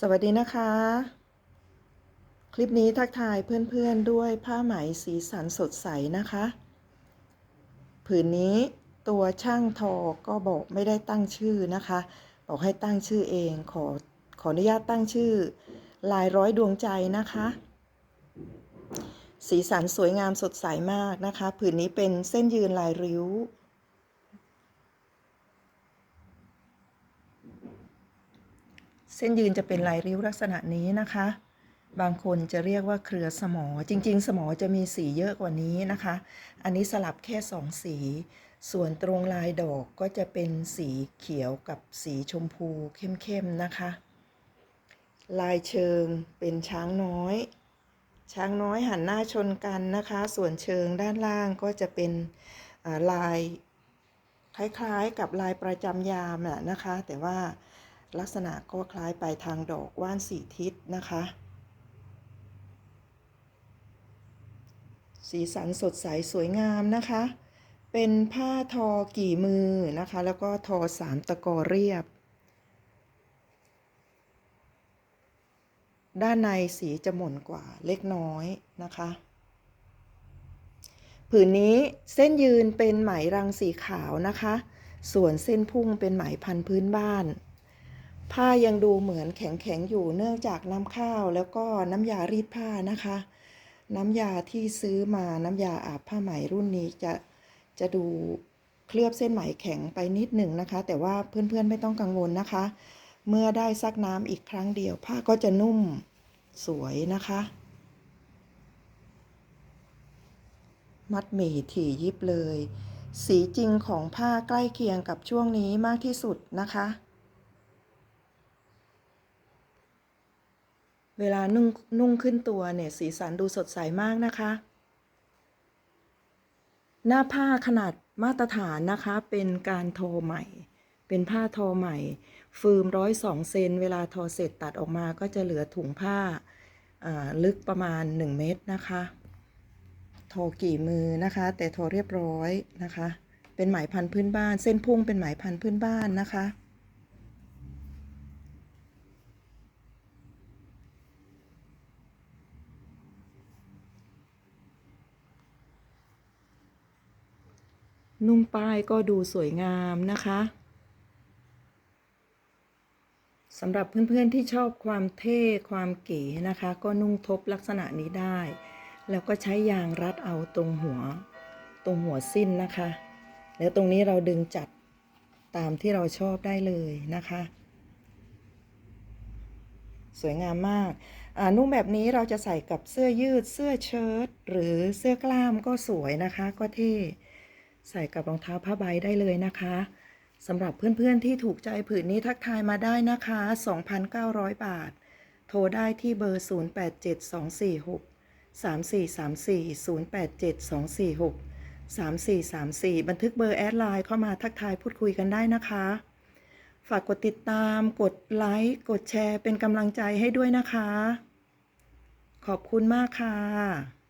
สวัสดีนะคะ คลิปนี้ทักทายเพื่อนๆด้วยผ้าไหมสีสันสดใสนะคะ ผืนนี้ตัวช่างทอก็บอกไม่ได้ตั้งชื่อนะคะ บอกให้ตั้งชื่อเองขอขออนุญาตตั้งชื่อ ลายร้อยดวงใจนะคะ สีสันสวยงามสดใสมากนะคะ ผืนนี้เป็นเส้นยืนลายริ้ว เส้นยืนจะเป็นลายริ้วลักษณะนี้นะคะ บางคนจะเรียกว่าเครือสมอ จริง ๆ สมอจะมีสีเยอะกว่านี้นะคะ อันนี้สลับแค่สองสี ส่วนตรงลายดอกก็จะเป็นสีเขียวกับสีชมพูเข้มๆนะคะ ลายเชิงเป็นช้างน้อย ช้างน้อยหันหน้าชนกันนะคะ ส่วนเชิงด้านล่างก็จะเป็นลายคล้ายๆกับลายประจำยามน่ะนะคะ แต่ว่า ลักษณะก็คล้ายไปทางดอกว่านสีทิศนะคะ สีสันสดใสสวยงามนะคะ เป็นผ้าทอกี่มือนะคะ แล้วก็ทอสามตะกอเรียบ ด้านในสีจะหม่นกว่าเล็กน้อยนะคะผืนนี้เส้นยืนเป็นไหมรังสีขาวนะคะ ส่วนเส้นพุ่งเป็นไหมพันพื้นบ้าน ผ้ายังดูเหมือนแข็งๆอยู่เนื่องจากน้ำข้าวแล้วก็น้ำยารีดผ้านะคะ น้ำยาที่ซื้อมาน้ำยาอาบผ้าไหมรุ่นนี้จะจะดูเคลือบเส้นไหมแข็งไปนิดหนึ่งนะคะ แต่ว่าเพื่อนๆไม่ต้องกังวลนะคะ เมื่อได้ซักน้ำอีกครั้งเดียว ผ้าก็จะนุ่มสวยนะคะ มัดหมี่ถี่ยิบเลย สีจริงของผ้าใกล้เคียงกับช่วงนี้มากที่สุดนะคะ เวลานุ่งนุ่งขึ้นตัวเนี่ยสีสันดูสดใสมากนะคะ หน้าผ้าขนาดมาตรฐานนะคะเป็นการทอใหม่ เป็นผ้าทอใหม่ ฟืมร้อยสองเซนเวลาทอเสร็จตัดออกมาก็จะเหลือถุงผ้าอ่าลึกประมาณ 1 เมตรนะคะ ทอกี่มือนะคะ แต่ทอเรียบร้อยนะคะ เป็นไหมพันธุ์พื้นบ้าน เส้นพุ่งเป็นไหมพันธุ์พื้นบ้านนะคะ นุ่งป้ายก็ดูสวยงามนะคะสำหรับเพื่อนๆที่ชอบความเท่ความเก๋นะคะ ก็นุ่งทบลักษณะนี้ได้ แล้วก็ใช้ยางรัดเอาตรงหัว ตรงหัวสิ้นนะคะ แล้วตรงนี้เราดึงจัดตามที่เราชอบได้เลยนะคะ สวยงามมากนุ่งแบบนี้เราจะใส่กับเสื้อยืดเสื้อเชิ้ตหรือเสื้อกล้ามก็สวยนะคะ ก็เท่ ใส่กับรองเท้าผ้าใบได้เลยนะคะสำหรับเพื่อนๆที่ถูกใจผืนนี้ทักทายมาได้นะคะ 2,900 บาท โทรได้ที่เบอร์ 087246 3434 087246 3434 บันทึกเบอร์แอดไลน์เข้ามาทักทายพูดคุยกันได้นะคะ ฝากกดติดตาม กดไลค์ กดแชร์เป็นกำลังใจให้ด้วยนะคะ ขอบคุณมากค่ะ